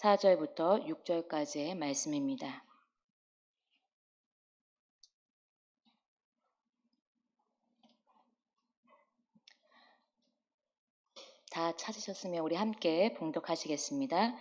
4절부터 6절까지의 말씀입니다. 다 찾으셨으면 우리 함께 봉독하시겠습니다.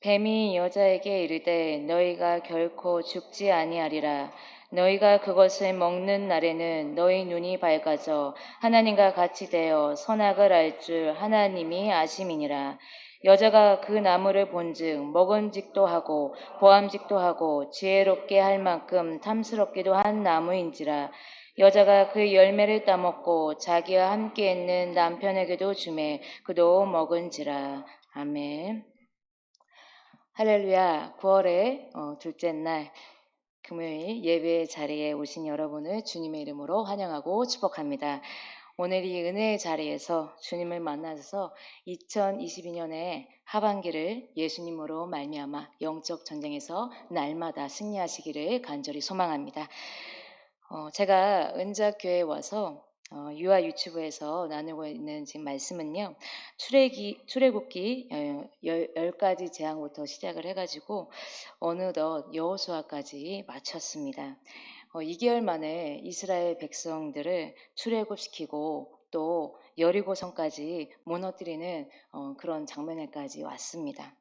뱀이 여자에게 이르되 너희가 결코 죽지 아니하리라 너희가 그것을 먹는 날에는 너희 눈이 밝아져 하나님과 같이 되어 선악을 알 줄 하나님이 아심이니라 여자가 그 나무를 본즉 먹은직도 하고 보암직도 하고 지혜롭게 할 만큼 탐스럽기도 한 나무인지라 여자가 그 열매를 따먹고 자기와 함께 있는 남편에게도 주매 그도 먹은지라 아멘. 할렐루야 9월의 어, 둘째 날 금요일 예배 자리에 오신 여러분을 주님의 이름으로 환영하고 축복합니다. 오늘 이 은혜의 자리에서 주님을 만나서 2022년의 하반기를 예수님으로 말미암아 영적 전쟁에서 날마다 승리하시기를 간절히 소망합니다. 어, 제가 은자교회에 와서 어, 유아 유튜브에서 나누고 있는 지금 말씀은요. 출애기 출애굽기 어, 열, 열 가지 재앙부터 시작을 해가지고 어느덧 여호수아까지 마쳤습니다. 어, 2개월 만에 이스라엘 백성들을 출애굽시키고 또 여리고성까지 무너뜨리는 어, 그런 장면에까지 왔습니다.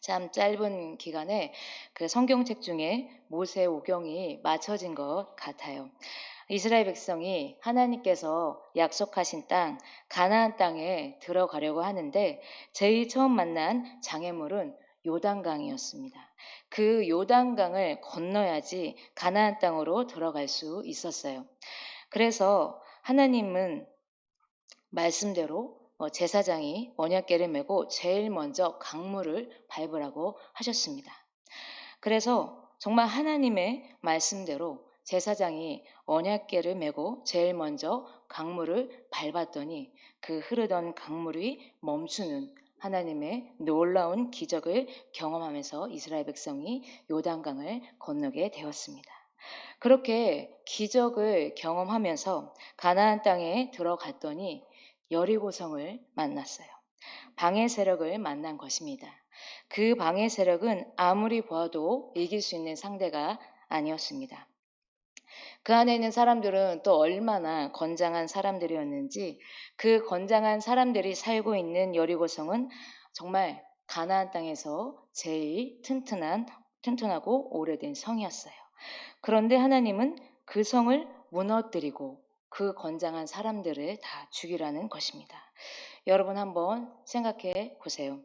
참 짧은 기간에 그 성경책 중에 모세 오경이 맞춰진 것 같아요. 이스라엘 백성이 하나님께서 약속하신 땅 가나안 땅에 들어가려고 하는데 제일 처음 만난 장애물은 요단강이었습니다. 그 요단강을 건너야지 가나안 땅으로 들어갈 수 있었어요. 그래서 하나님은 말씀대로 어, 제사장이 언약궤를 메고 제일 먼저 강물을 밟으라고 하셨습니다. 그래서 정말 하나님의 말씀대로 제사장이 언약궤를 메고 제일 먼저 강물을 밟았더니 그 흐르던 강물이 멈추는 하나님의 놀라운 기적을 경험하면서 이스라엘 백성이 요단강을 건너게 되었습니다. 그렇게 기적을 경험하면서 가나안 땅에 들어갔더니 여리고성을 만났어요. 방해 세력을 만난 것입니다. 그 방해 세력은 아무리 보아도 이길 수 있는 상대가 아니었습니다. 그 안에 있는 사람들은 또 얼마나 건장한 사람들이었는지 그 건장한 사람들이 살고 있는 여리고성은 정말 가나안 땅에서 제일 튼튼한 튼튼하고 오래된 성이었어요. 그런데 하나님은 그 성을 무너뜨리고 그 건장한 사람들을 다 죽이라는 것입니다. 여러분 한번 생각해 보세요.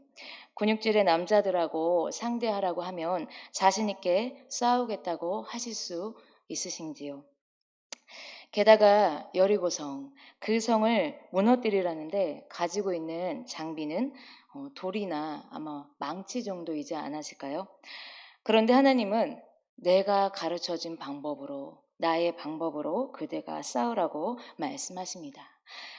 근육질의 남자들하고 상대하라고 하면 자신있게 싸우겠다고 하실 수 있으신지요? 게다가 여리고성, 그 성을 무너뜨리라는데 가지고 있는 장비는 어, 돌이나 아마 망치 정도이지 않았을까요? 그런데 하나님은 내가 가르쳐 준 방법으로, 나의 방법으로 그대가 싸우라고 말씀하십니다.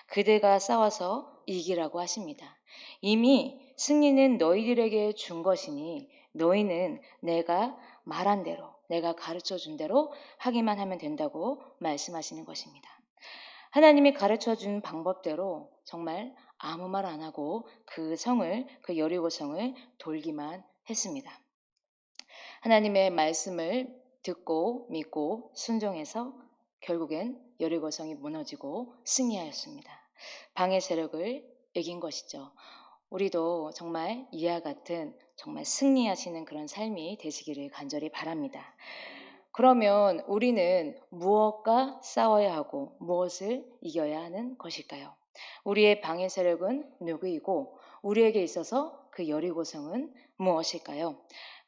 그대가 싸워서 이기라고 하십니다. 이미 승리는 너희들에게 준 것이니 너희는 내가 말한 대로 내가 가르쳐 준 대로 하기만 하면 된다고 말씀하시는 것입니다. 하나님이 가르쳐 준 방법대로 정말 아무 말 안 하고 그 성을, 그 여리고 성을 돌기만 했습니다. 하나님의 말씀을 듣고 믿고 순종해서 결국엔 여리고 성이 무너지고 승리하였습니다. 방해 세력을 이긴 것이죠. 우리도 정말 이와 같은 정말 승리하시는 그런 삶이 되시기를 간절히 바랍니다. 그러면 우리는 무엇과 싸워야 하고 무엇을 이겨야 하는 것일까요? 우리의 방해 세력은 누구이고 우리에게 있어서 그 여리고성은 무엇일까요?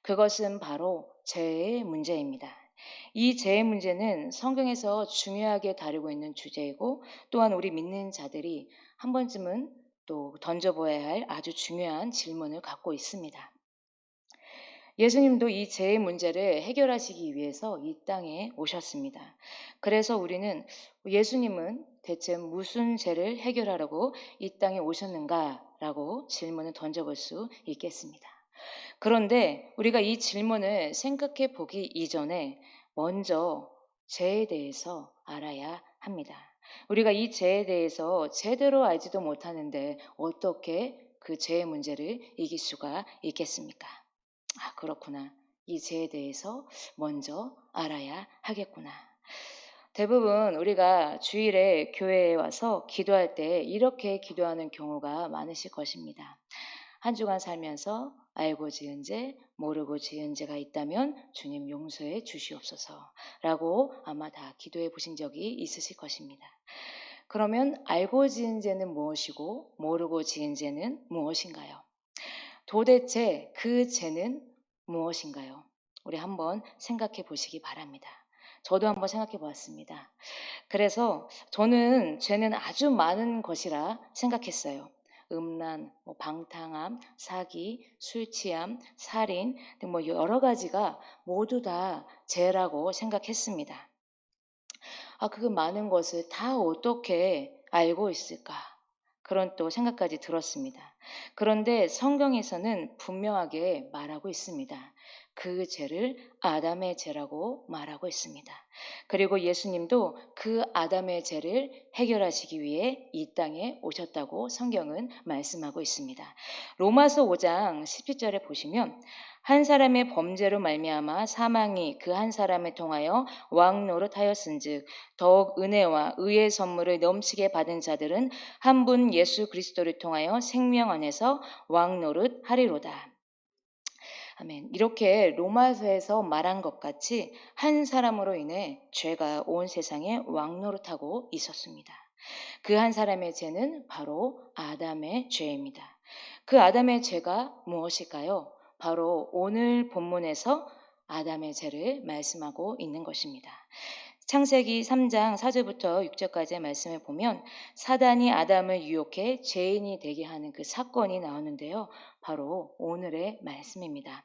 그것은 바로 죄의 문제입니다. 이 죄의 문제는 성경에서 중요하게 다루고 있는 주제이고 또한 우리 믿는 자들이 한 번쯤은 또 던져보아야 할 아주 중요한 질문을 갖고 있습니다. 예수님도 이 죄의 문제를 해결하시기 위해서 이 땅에 오셨습니다. 그래서 우리는 예수님은 대체 무슨 죄를 해결하려고 이 땅에 오셨는가라고 질문을 던져볼 수 있겠습니다. 그런데 우리가 이 질문을 생각해 보기 이전에 먼저 죄에 대해서 알아야 합니다. 우리가 이 죄에 대해서 제대로 알지도 못하는데 어떻게 그 죄의 문제를 이길 수가 있겠습니까? 아, 그렇구나. 이 죄에 대해서 먼저 알아야 하겠구나. 대부분 우리가 주일에 교회에 와서 기도할 때 이렇게 기도하는 경우가 많으실 것입니다. 한 주간 살면서 알고 지은 죄, 모르고 지은 죄가 있다면 주님 용서해 주시옵소서 라고 아마 다 기도해 보신 적이 있으실 것입니다. 그러면 알고 지은 죄는 무엇이고 모르고 지은 죄는 무엇인가요? 도대체 그 죄는 무엇인가요? 우리 한번 생각해 보시기 바랍니다. 저도 한번 생각해 보았습니다. 그래서 저는 죄는 아주 많은 것이라 생각했어요. 음란, 뭐 방탕함, 사기, 술 취함, 살인 등 뭐 여러 가지가 모두 다 죄라고 생각했습니다. 아, 그 많은 것을 다 어떻게 알고 있을까? 그런 또 생각까지 들었습니다. 그런데 성경에서는 분명하게 말하고 있습니다. 그 죄를 아담의 죄라고 말하고 있습니다. 그리고 예수님도 그 아담의 죄를 해결하시기 위해 이 땅에 오셨다고 성경은 말씀하고 있습니다. 로마서 5장 17절에 보시면 한 사람의 범죄로 말미암아 사망이 그 한 사람을 통하여 왕 노릇하였은즉 더욱 은혜와 의의 선물을 넘치게 받은 자들은 한 분 예수 그리스도를 통하여 생명 안에서 왕 노릇하리로다. 아멘. 이렇게 로마서에서 말한 것 같이 한 사람으로 인해 죄가 온 세상에 왕노릇하고 있었습니다. 그 한 사람의 죄는 바로 아담의 죄입니다. 그 아담의 죄가 무엇일까요? 바로 오늘 본문에서 아담의 죄를 말씀하고 있는 것입니다. 창세기 3장 4절부터 6절까지의 말씀을 보면 사단이 아담을 유혹해 죄인이 되게 하는 그 사건이 나오는데요. 바로 오늘의 말씀입니다.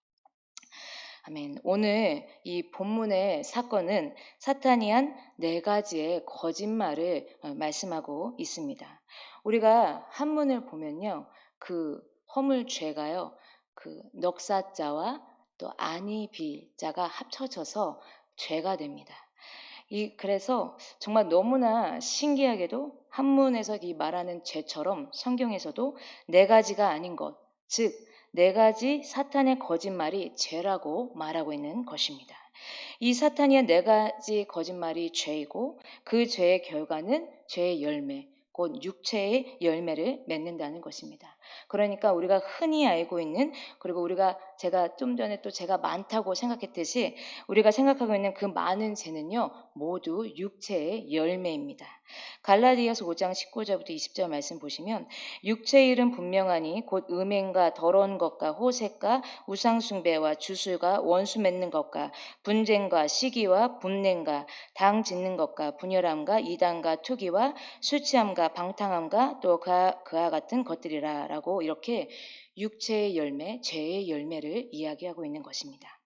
아멘. 오늘 이 본문의 사건은 사탄이 한 네 가지의 거짓말을 어, 말씀하고 있습니다. 우리가 한문을 보면요. 그 허물죄가요. 그 넉사자와 또 아니비자가 합쳐져서 죄가 됩니다. 이 그래서 정말 너무나 신기하게도 한문에서 이 말하는 죄처럼 성경에서도 네 가지가 아닌 것, 즉 네 가지 사탄의 거짓말이 죄라고 말하고 있는 것입니다. 이 사탄의 네 가지 거짓말이 죄이고 그 죄의 결과는 죄의 열매, 곧 육체의 열매를 맺는다는 것입니다. 그러니까 우리가 흔히 알고 있는 그리고 우리가 제가 좀 전에 또 제가 많다고 생각했듯이 우리가 생각하고 있는 그 많은 죄는요 모두 육체의 열매입니다. 갈라디아서 5장 19절부터 20절 말씀 보시면 육체의 일은 분명하니 곧 음행과 더러운 것과 호색과 우상숭배와 주술과 원수 맺는 것과 분쟁과 시기와 분냉과 당 짓는 것과 분열함과 이단과 투기와 수치함과 방탕함과 또 그와 같은 것들이라 라고 이렇게 육체의 열매, 죄의 열매를 이야기하고 있는 것입니다.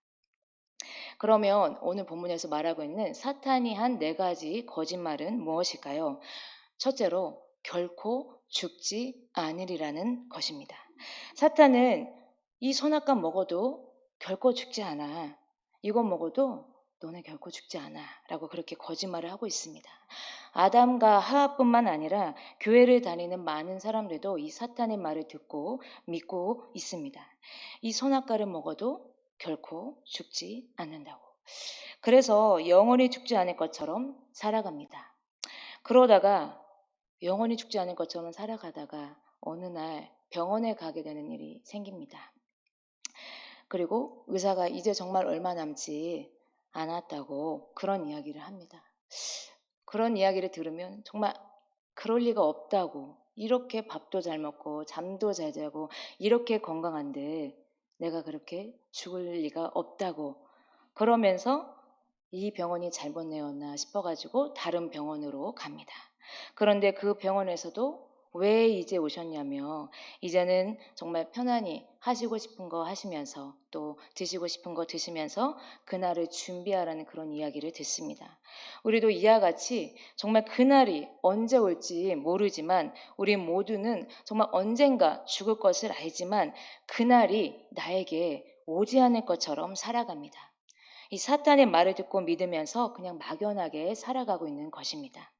그러면 오늘 본문에서 말하고 있는 사탄이 한 네 가지 거짓말은 무엇일까요? 첫째로 결코 죽지 않으리라는 것입니다. 사탄은 이 선악과 먹어도 결코 죽지 않아. 이거 먹어도 너네 결코 죽지 않아. 라고 그렇게 거짓말을 하고 있습니다. 아담과 하하뿐만 아니라 교회를 다니는 많은 사람들도 이 사탄의 말을 듣고 믿고 있습니다. 이 선악과를 먹어도 결코 죽지 않는다고. 그래서 영원히 죽지 않을 것처럼 살아갑니다. 그러다가 영원히 죽지 않을 것처럼 살아가다가 어느 날 병원에 가게 되는 일이 생깁니다. 그리고 의사가 이제 정말 얼마 남지 않았다고 그런 이야기를 합니다. 그런 이야기를 들으면 정말 그럴 리가 없다고 이렇게 밥도 잘 먹고 잠도 잘 자고 이렇게 건강한데 내가 그렇게 죽을 리가 없다고 그러면서 이 병원이 잘못 내었나 싶어가지고 다른 병원으로 갑니다. 그런데 그 병원에서도 왜 이제 오셨냐며 이제는 정말 편안히 하시고 싶은 거 하시면서 또 드시고 싶은 거 드시면서 그날을 준비하라는 그런 이야기를 듣습니다. 우리도 이와 같이 정말 그날이 언제 올지 모르지만 우리 모두는 정말 언젠가 죽을 것을 알지만 그날이 나에게 오지 않을 것처럼 살아갑니다. 이 사탄의 말을 듣고 믿으면서 그냥 막연하게 살아가고 있는 것입니다.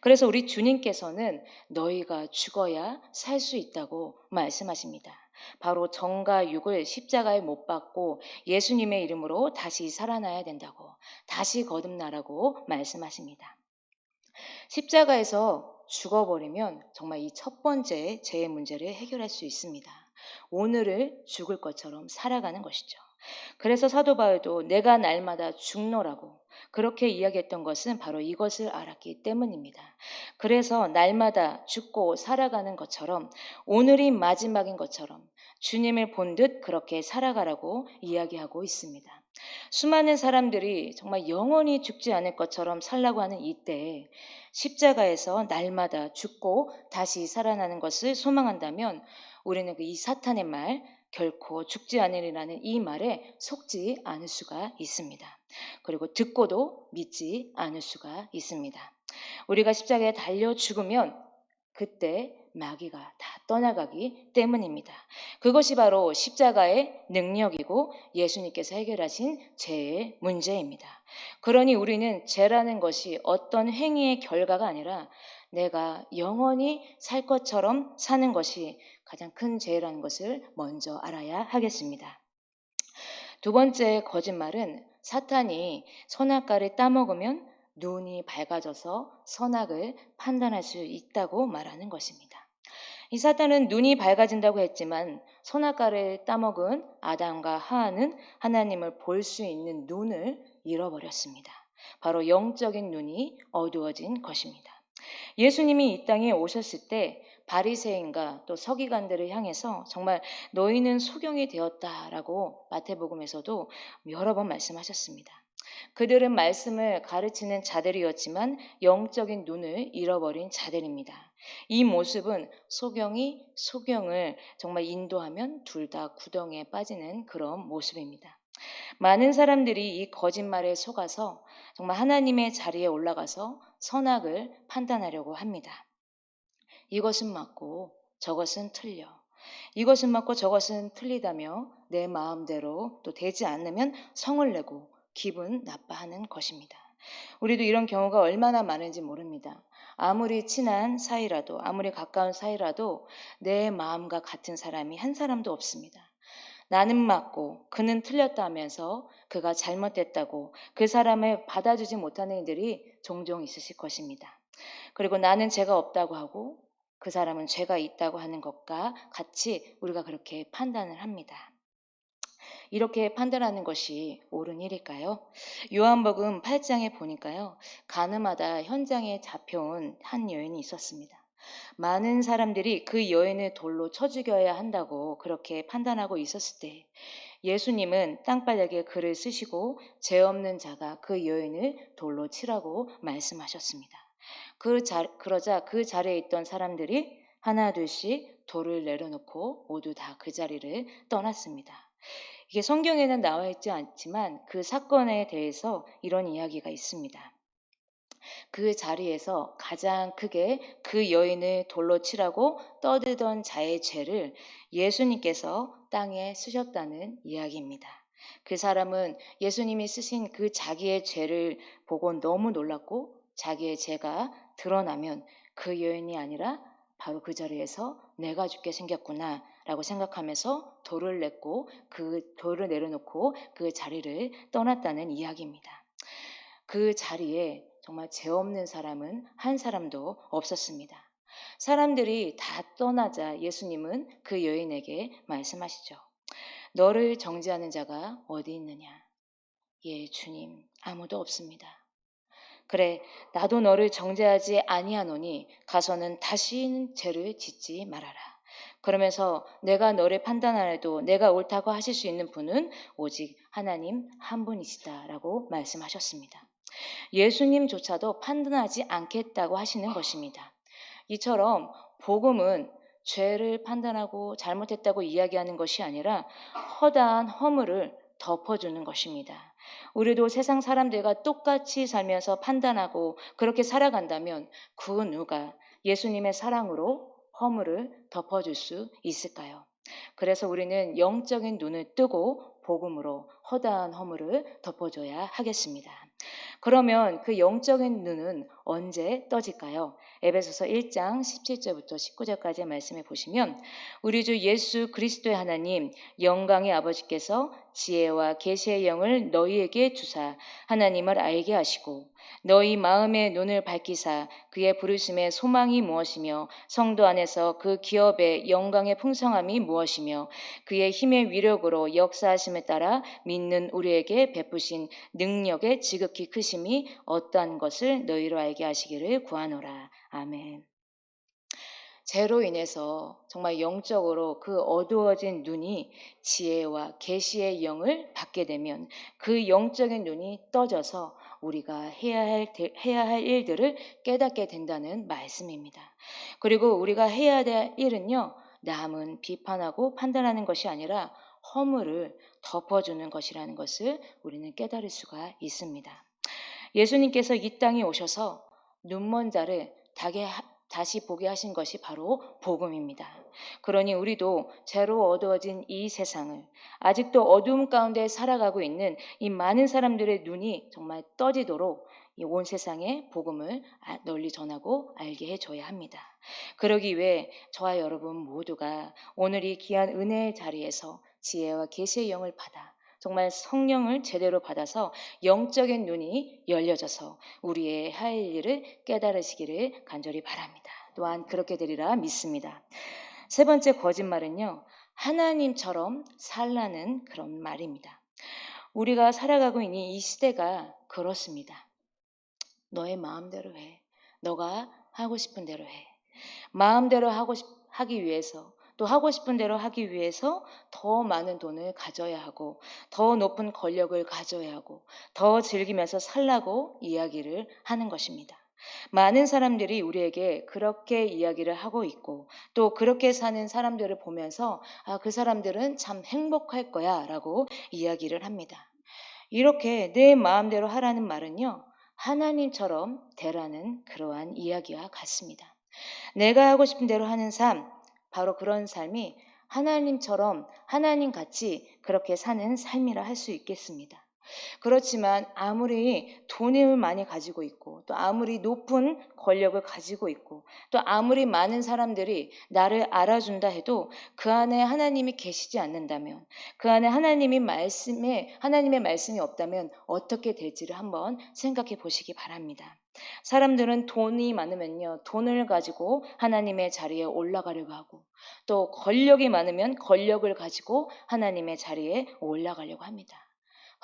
그래서 우리 주님께서는 너희가 죽어야 살 수 있다고 말씀하십니다. 바로 정과 육을 십자가에 못 박고 예수님의 이름으로 다시 살아나야 된다고, 다시 거듭나라고 말씀하십니다. 십자가에서 죽어버리면 정말 이 첫 번째 죄의 문제를 해결할 수 있습니다. 오늘을 죽을 것처럼 살아가는 것이죠. 그래서 사도 바울도 내가 날마다 죽노라고 그렇게 이야기했던 것은 바로 이것을 알았기 때문입니다. 그래서 날마다 죽고 살아가는 것처럼 오늘이 마지막인 것처럼 주님을 본 듯 그렇게 살아가라고 이야기하고 있습니다. 수많은 사람들이 정말 영원히 죽지 않을 것처럼 살라고 하는 이때에 십자가에서 날마다 죽고 다시 살아나는 것을 소망한다면 우리는 그이 사탄의 말, 결코 죽지 않으리라는 이 말에 속지 않을 수가 있습니다. 그리고 듣고도 믿지 않을 수가 있습니다. 우리가 십자가에 달려 죽으면 그때 마귀가 다 떠나가기 때문입니다. 그것이 바로 십자가의 능력이고 예수님께서 해결하신 죄의 문제입니다. 그러니 우리는 죄라는 것이 어떤 행위의 결과가 아니라 내가 영원히 살 것처럼 사는 것이 가장 큰 죄라는 것을 먼저 알아야 하겠습니다. 두 번째 거짓말은 사탄이 선악과를 따먹으면 눈이 밝아져서 선악을 판단할 수 있다고 말하는 것입니다. 이 사탄은 눈이 밝아진다고 했지만 선악과를 따먹은 아담과 하하는 하나님을 볼 수 있는 눈을 잃어버렸습니다. 바로 영적인 눈이 어두워진 것입니다. 예수님이 이 땅에 오셨을 때 바리새인과 또 서기관들을 향해서 정말 너희는 소경이 되었다라고 마태복음에서도 여러 번 말씀하셨습니다. 그들은 말씀을 가르치는 자들이었지만 영적인 눈을 잃어버린 자들입니다. 이 모습은 소경이 소경을 정말 인도하면 둘 다 구덩이에 빠지는 그런 모습입니다. 많은 사람들이 이 거짓말에 속아서 정말 하나님의 자리에 올라가서 선악을 판단하려고 합니다. 이것은 맞고 저것은 틀려. 이것은 맞고 저것은 틀리다며 내 마음대로 또 되지 않으면 성을 내고 기분 나빠하는 것입니다. 우리도 이런 경우가 얼마나 많은지 모릅니다. 아무리 친한 사이라도, 아무리 가까운 사이라도 내 마음과 같은 사람이 한 사람도 없습니다. 나는 맞고 그는 틀렸다 하면서 그가 잘못됐다고 그 사람을 받아주지 못하는 이들이 종종 있으실 것입니다. 그리고 나는 죄가 없다고 하고 그 사람은 죄가 있다고 하는 것과 같이 우리가 그렇게 판단을 합니다. 이렇게 판단하는 것이 옳은 일일까요? 요한복음 8장에 보니까요. 가늠하다 현장에 잡혀온 한 여인이 있었습니다. 많은 사람들이 그 여인을 돌로 쳐 죽여야 한다고 그렇게 판단하고 있었을 때 예수님은 땅바닥에 글을 쓰시고 죄 없는 자가 그 여인을 돌로 치라고 말씀하셨습니다. 그 자, 그러자 그 자리에 있던 사람들이 하나 둘씩 돌을 내려놓고 모두 다 그 자리를 떠났습니다. 이게 성경에는 나와 있지 않지만 그 사건에 대해서 이런 이야기가 있습니다. 그 자리에서 가장 크게 그 여인을 돌로 치라고 떠들던 자의 죄를 예수님께서 땅에 쓰셨다는 이야기입니다. 그 사람은 예수님이 쓰신 그 자기의 죄를 보고 너무 놀랐고 자기의 죄가 드러나면 그 여인이 아니라 바로 그 자리에서 내가 죽게 생겼구나 라고 생각하면서 돌을 냈고 그 돌을 내려놓고 그 자리를 떠났다는 이야기입니다. 그 자리에 정말 죄 없는 사람은 한 사람도 없었습니다. 사람들이 다 떠나자 예수님은 그 여인에게 말씀하시죠. 너를 정죄하는 자가 어디 있느냐? 예, 주님, 아무도 없습니다. 그래 나도 너를 정죄하지 아니하노니 가서는 다시는 죄를 짓지 말아라. 그러면서 내가 너를 판단하래도 내가 옳다고 하실 수 있는 분은 오직 하나님 한 분이시다라고 말씀하셨습니다. 예수님조차도 판단하지 않겠다고 하시는 것입니다. 이처럼 복음은 죄를 판단하고 잘못했다고 이야기하는 것이 아니라 허다한 허물을 덮어주는 것입니다. 우리도 세상 사람들과 똑같이 살면서 판단하고 그렇게 살아간다면 그 누가 예수님의 사랑으로 허물을 덮어줄 수 있을까요? 그래서 우리는 영적인 눈을 뜨고 복음으로 허다한 허물을 덮어줘야 하겠습니다. 그러면 그 영적인 눈은 언제 떠질까요? 에베소서 1장 17절부터 19절까지 말씀해 보시면 우리 주 예수 그리스도의 하나님 영광의 아버지께서 지혜와 계시의 영을 너희에게 주사 하나님을 알게 하시고 너희 마음의 눈을 밝히사 그의 부르심의 소망이 무엇이며 성도 안에서 그 기업의 영광의 풍성함이 무엇이며 그의 힘의 위력으로 역사하심에 따라 믿는 우리에게 베푸신 능력의 지극히 크심이 어떠한 것을 너희로 알게 하시기를 구하노라. 아멘. 죄로 인해서 정말 영적으로 그 어두워진 눈이 지혜와 계시의 영을 받게 되면 그 영적인 눈이 떠져서 우리가 해야 할 해야 할 일들을 깨닫게 된다는 말씀입니다. 그리고 우리가 해야 될 일은요. 남은 비판하고 판단하는 것이 아니라 허물을 덮어주는 것이라는 것을 우리는 깨달을 수가 있습니다. 예수님께서 이 땅에 오셔서 눈먼 자를 다시 보게 하신 것이 바로 복음입니다. 그러니 우리도 죄로 어두워진 이 세상을 아직도 어두움 가운데 살아가고 있는 이 많은 사람들의 눈이 정말 떠지도록 이온 세상에 복음을 아, 널리 전하고 알게 해줘야 합니다. 그러기 위해 저와 여러분 모두가 오늘 이 귀한 은혜의 자리에서 지혜와 계시의 영을 받아 정말 성령을 제대로 받아서 영적인 눈이 열려져서 우리의 할 일을 깨달으시기를 간절히 바랍니다. 또한 그렇게 되리라 믿습니다. 세 번째 거짓말은요. 하나님처럼 살라는 그런 말입니다. 우리가 살아가고 있는 이 시대가 그렇습니다. 너의 마음대로 해. 너가 하고 싶은 대로 해. 마음대로 하고 싶, 하기 위해서 또 하고 싶은 대로 하기 위해서 더 많은 돈을 가져야 하고 더 높은 권력을 가져야 하고 더 즐기면서 살라고 이야기를 하는 것입니다. 많은 사람들이 우리에게 그렇게 이야기를 하고 있고 또 그렇게 사는 사람들을 보면서 아, 그 사람들은 참 행복할 거야 라고 이야기를 합니다. 이렇게 내 마음대로 하라는 말은요, 하나님처럼 되라는 그러한 이야기와 같습니다. 내가 하고 싶은 대로 하는 삶, 바로 그런 삶이 하나님처럼 하나님 같이 그렇게 사는 삶이라 할 수 있겠습니다. 그렇지만 아무리 돈을 많이 가지고 있고 또 아무리 높은 권력을 가지고 있고 또 아무리 많은 사람들이 나를 알아준다 해도 그 안에 하나님이 계시지 않는다면 그 안에 하나님이 말씀에 하나님의 말씀이 없다면 어떻게 될지를 한번 생각해 보시기 바랍니다. 사람들은 돈이 많으면요, 돈을 가지고 하나님의 자리에 올라가려고 하고, 또 권력이 많으면 권력을 가지고 하나님의 자리에 올라가려고 합니다.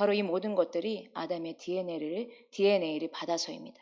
바로 이 모든 것들이 아담의 DNA를, DNA를 받아서입니다.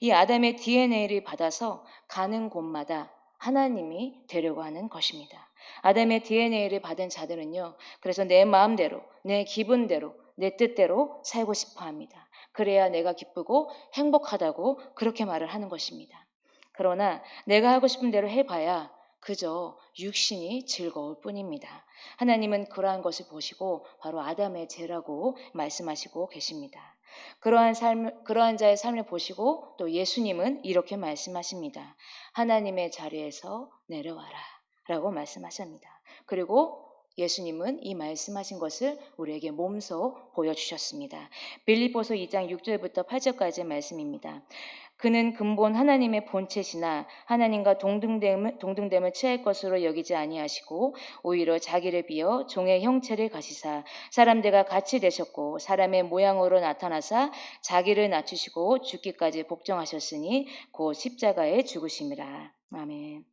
이 아담의 DNA를 받아서 가는 곳마다 하나님이 되려고 하는 것입니다. 아담의 DNA를 받은 자들은요, 그래서 내 마음대로, 내 기분대로, 내 뜻대로 살고 싶어 합니다. 그래야 내가 기쁘고 행복하다고 그렇게 말을 하는 것입니다. 그러나 내가 하고 싶은 대로 해봐야 그저 육신이 즐거울 뿐입니다. 하나님은 그러한 것을 보시고 바로 아담의 죄라고 말씀하시고 계십니다. 그러한 삶, 그러한 자의 삶을 보시고 또 예수님은 이렇게 말씀하십니다. 하나님의 자리에서 내려와라. 라고 말씀하십니다. 그리고 예수님은 이 말씀하신 것을 우리에게 몸소 보여주셨습니다. 빌리보서 2장 6절부터 8절까지의 말씀입니다. 그는 근본 하나님의 본체시나 하나님과 동등됨을, 동등됨을 취할 것으로 여기지 아니하시고 오히려 자기를 비어 종의 형체를 가시사 사람들과 같이 되셨고 사람의 모양으로 나타나사 자기를 낮추시고 죽기까지 복종하셨으니 곧 십자가에 죽으심이라. 아멘.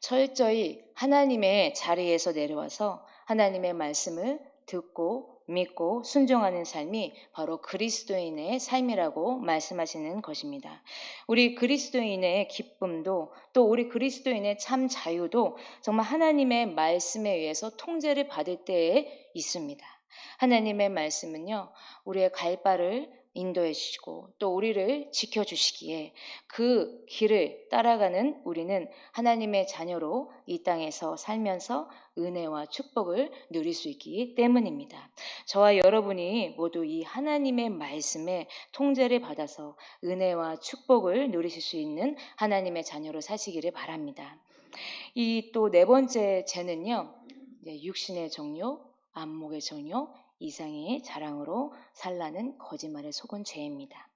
철저히 하나님의 자리에서 내려와서 하나님의 말씀을 듣고 믿고 순종하는 삶이 바로 그리스도인의 삶이라고 말씀하시는 것입니다. 우리 그리스도인의 기쁨도 또 우리 그리스도인의 참 자유도 정말 하나님의 말씀에 의해서 통제를 받을 때에 있습니다. 하나님의 말씀은요, 우리의 갈 바를 인도해 주시고 또 우리를 지켜 주시기에 그 길을 따라가는 우리는 하나님의 자녀로 이 땅에서 살면서 은혜와 축복을 누릴 수 있기 때문입니다. 저와 여러분이 모두 이 하나님의 말씀에 통제를 받아서 은혜와 축복을 누리실 수 있는 하나님의 자녀로 사시기를 바랍니다. 이 또 네 번째 죄는요. 육신의 정욕, 안목의 정욕, 이상의 자랑으로 살라는 거짓말에 속은 죄입니다.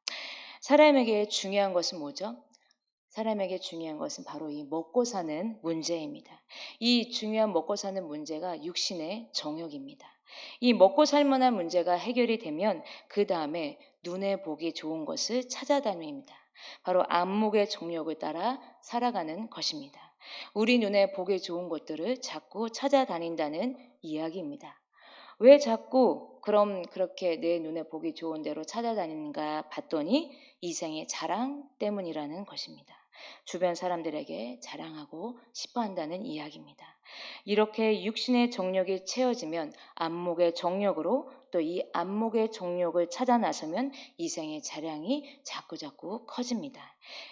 사람에게 중요한 것은 뭐죠? 사람에게 중요한 것은 바로 이 먹고 사는 문제입니다. 이 중요한 먹고 사는 문제가 육신의 정욕입니다. 이 먹고 살 만한 문제가 해결이 되면 그 다음에 눈에 보기 좋은 것을 찾아다닙니다. 바로 안목의 정욕을 따라 살아가는 것입니다. 우리 눈에 보기 좋은 것들을 자꾸 찾아다닌다는 이야기입니다. 왜 자꾸 그럼 그렇게 내 눈에 보기 좋은 대로 찾아다니는가 봤더니 이생의 자랑 때문이라는 것입니다. 주변 사람들에게 자랑하고 싶어 한다는 이야기입니다. 이렇게 육신의 정욕이 채워지면 안목의 정욕으로 또 이 안목의 정욕을 찾아 나서면 이생의 자랑이 자꾸자꾸 커집니다.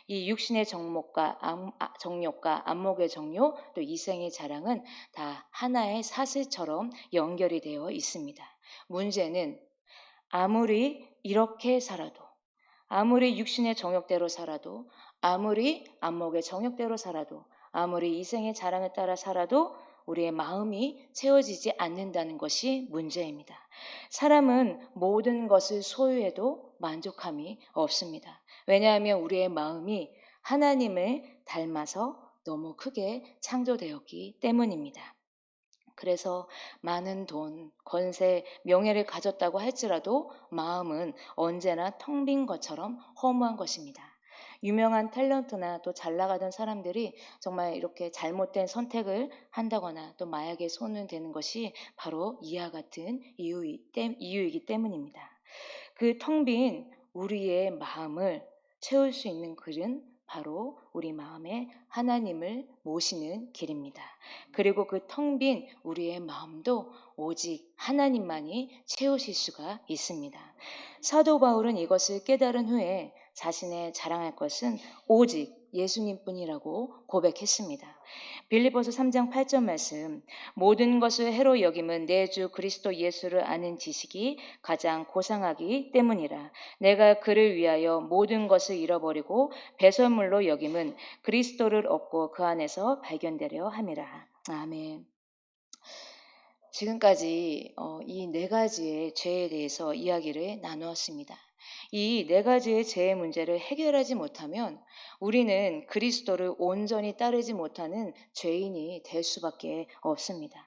이 육신의 정목과 안, 아, 정욕과 안목의 정욕 또 이생의 자랑은 다 하나의 사슬처럼 연결이 되어 있습니다. 문제는 아무리 이렇게 살아도 아무리 육신의 정욕대로 살아도 아무리 안목의 정욕대로 살아도 아무리 이생의 자랑에 따라 살아도 우리의 마음이 채워지지 않는다는 것이 문제입니다. 사람은 모든 것을 소유해도 만족함이 없습니다. 왜냐하면 우리의 마음이 하나님을 닮아서 너무 크게 창조되었기 때문입니다. 그래서 많은 돈, 권세, 명예를 가졌다고 할지라도 마음은 언제나 텅 빈 것처럼 허무한 것입니다. 유명한 탤런트나 또 잘 나가던 사람들이 정말 이렇게 잘못된 선택을 한다거나 또 마약에 손을 대는 것이 바로 이와 같은 이유이기 때문입니다. 그 텅 빈 우리의 마음을 채울 수 있는 글은 바로 우리 마음에 하나님을 모시는 길입니다. 그리고 그 텅 빈 우리의 마음도 오직 하나님만이 채우실 수가 있습니다. 사도 바울은 이것을 깨달은 후에 자신의 자랑할 것은 오직 예수님뿐이라고 고백했습니다. 빌리보서 3장 8절 말씀 모든 것을 해로 여김은 내 주 그리스도 예수를 아는 지식이 가장 고상하기 때문이라 내가 그를 위하여 모든 것을 잃어버리고 배설물로 여김은 그리스도를 얻고 그 안에서 발견되려 함이라. 아멘. 지금까지 어, 이네 가지의 죄에 대해서 이야기를 나누었습니다. 이 네 가지의 죄의 문제를 해결하지 못하면 우리는 그리스도를 온전히 따르지 못하는 죄인이 될 수밖에 없습니다.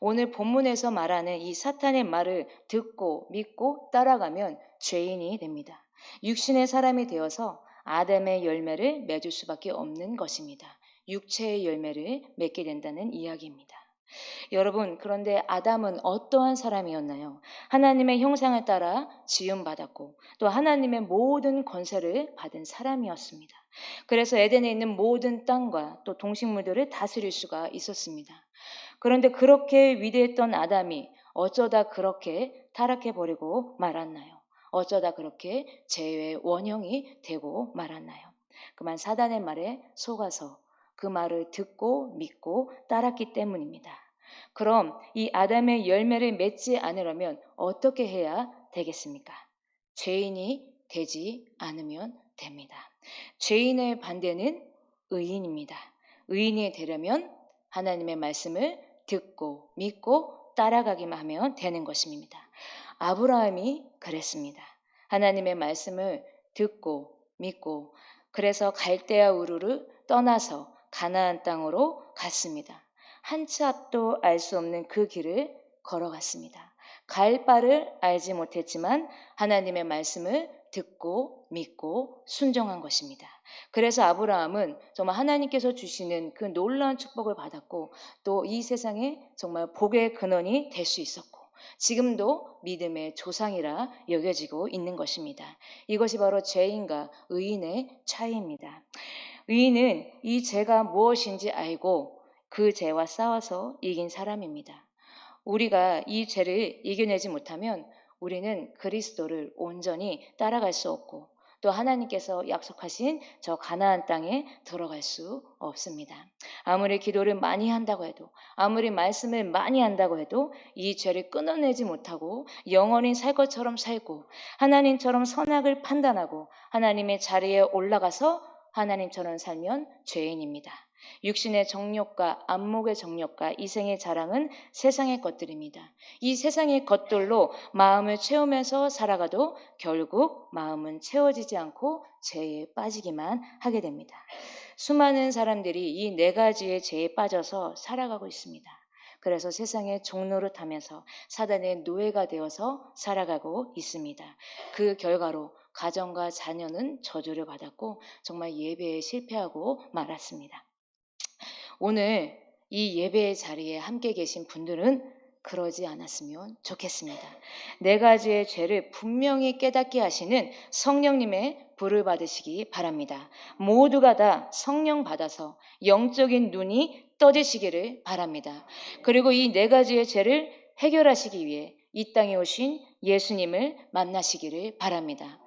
오늘 본문에서 말하는 이 사탄의 말을 듣고 믿고 따라가면 죄인이 됩니다. 육신의 사람이 되어서 아담의 열매를 맺을 수밖에 없는 것입니다. 육체의 열매를 맺게 된다는 이야기입니다. 여러분, 그런데 아담은 어떠한 사람이었나요? 하나님의 형상을 따라 지음받았고 또 하나님의 모든 권세를 받은 사람이었습니다. 그래서 에덴에 있는 모든 땅과 또 동식물들을 다스릴 수가 있었습니다. 그런데 그렇게 위대했던 아담이 어쩌다 그렇게 타락해버리고 말았나요? 어쩌다 그렇게 죄의 원형이 되고 말았나요? 그만 사단의 말에 속아서 그 말을 듣고 믿고 따랐기 때문입니다. 그럼 이 아담의 열매를 맺지 않으려면 어떻게 해야 되겠습니까? 죄인이 되지 않으면 됩니다. 죄인의 반대는 의인입니다. 의인이 되려면 하나님의 말씀을 듣고 믿고 따라가기만 하면 되는 것입니다. 아브라함이 그랬습니다. 하나님의 말씀을 듣고 믿고 그래서 갈대아 우르를 떠나서 가나안 땅으로 갔습니다. 한치 앞도 알 수 없는 그 길을 걸어갔습니다. 갈 바를 알지 못했지만 하나님의 말씀을 듣고 믿고 순종한 것입니다. 그래서 아브라함은 정말 하나님께서 주시는 그 놀라운 축복을 받았고 또 이 세상에 정말 복의 근원이 될 수 있었고 지금도 믿음의 조상이라 여겨지고 있는 것입니다. 이것이 바로 죄인과 의인의 차이입니다. 의인은 이 죄가 무엇인지 알고 그 죄와 싸워서 이긴 사람입니다. 우리가 이 죄를 이겨내지 못하면 우리는 그리스도를 온전히 따라갈 수 없고 또 하나님께서 약속하신 저 가나안 땅에 들어갈 수 없습니다. 아무리 기도를 많이 한다고 해도 아무리 말씀을 많이 한다고 해도 이 죄를 끊어내지 못하고 영원히 살 것처럼 살고 하나님처럼 선악을 판단하고 하나님의 자리에 올라가서 하나님처럼 살면 죄인입니다. 육신의 정욕과 안목의 정욕과 이생의 자랑은 세상의 것들입니다. 이 세상의 것들로 마음을 채우면서 살아가도 결국 마음은 채워지지 않고 죄에 빠지기만 하게 됩니다. 수많은 사람들이 이 네 가지의 죄에 빠져서 살아가고 있습니다. 그래서 세상의 종로를 타면서 사단의 노예가 되어서 살아가고 있습니다. 그 결과로 가정과 자녀는 저주를 받았고 정말 예배에 실패하고 말았습니다. 오늘 이 예배의 자리에 함께 계신 분들은 그러지 않았으면 좋겠습니다. 네 가지의 죄를 분명히 깨닫게 하시는 성령님의 불을 받으시기 바랍니다. 모두가 다 성령 받아서 영적인 눈이 떠지시기를 바랍니다. 그리고 이 네 가지의 죄를 해결하시기 위해 이 땅에 오신 예수님을 만나시기를 바랍니다.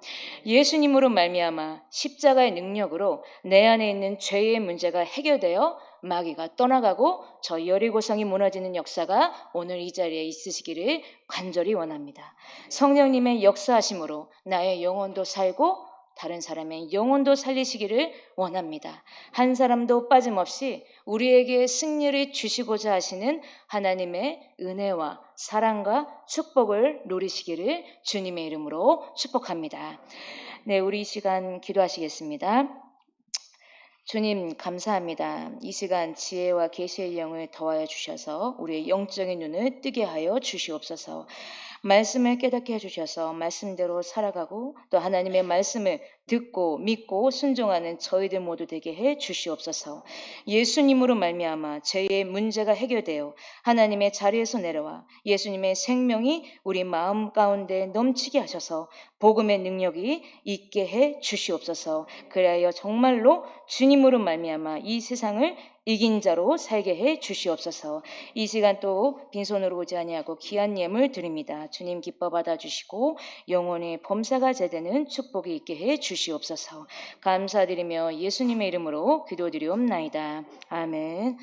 예수님으로 말미암아 십자가의 능력으로 내 안에 있는 죄의 문제가 해결되어 마귀가 떠나가고 저 여리고성이 무너지는 역사가 오늘 이 자리에 있으시기를 간절히 원합니다. 성령님의 역사하심으로 나의 영혼도 살고 다른 사람의 영혼도 살리시기를 원합니다. 한 사람도 빠짐없이 우리에게 승리를 주시고자 하시는 하나님의 은혜와 사랑과 축복을 누리시기를 주님의 이름으로 축복합니다. 네, 우리 이 시간 기도하시겠습니다. 주님 감사합니다. 이 시간 지혜와 계시의 영을 더하여 주셔서 우리의 영적인 눈을 뜨게 하여 주시옵소서. 말씀을 깨닫게 해주셔서 말씀대로 살아가고 또 하나님의 말씀을 듣고 믿고 순종하는 저희들 모두 되게 해 주시옵소서. 예수님으로 말미암아 죄의 문제가 해결되어 하나님의 자리에서 내려와 예수님의 생명이 우리 마음 가운데 넘치게 하셔서 복음의 능력이 있게 해 주시옵소서. 그리하여 정말로 주님으로 말미암아 이 세상을 이긴 자로 살게 해 주시옵소서. 이 시간 또 빈손으로 오지 아니하고 귀한 예물 드립니다. 주님 기뻐 받아 주시고 영원히 범사가 제되는 축복이 있게 해 주시옵소서. 감사드리며 예수님의 이름으로 기도드리옵나이다. 아멘.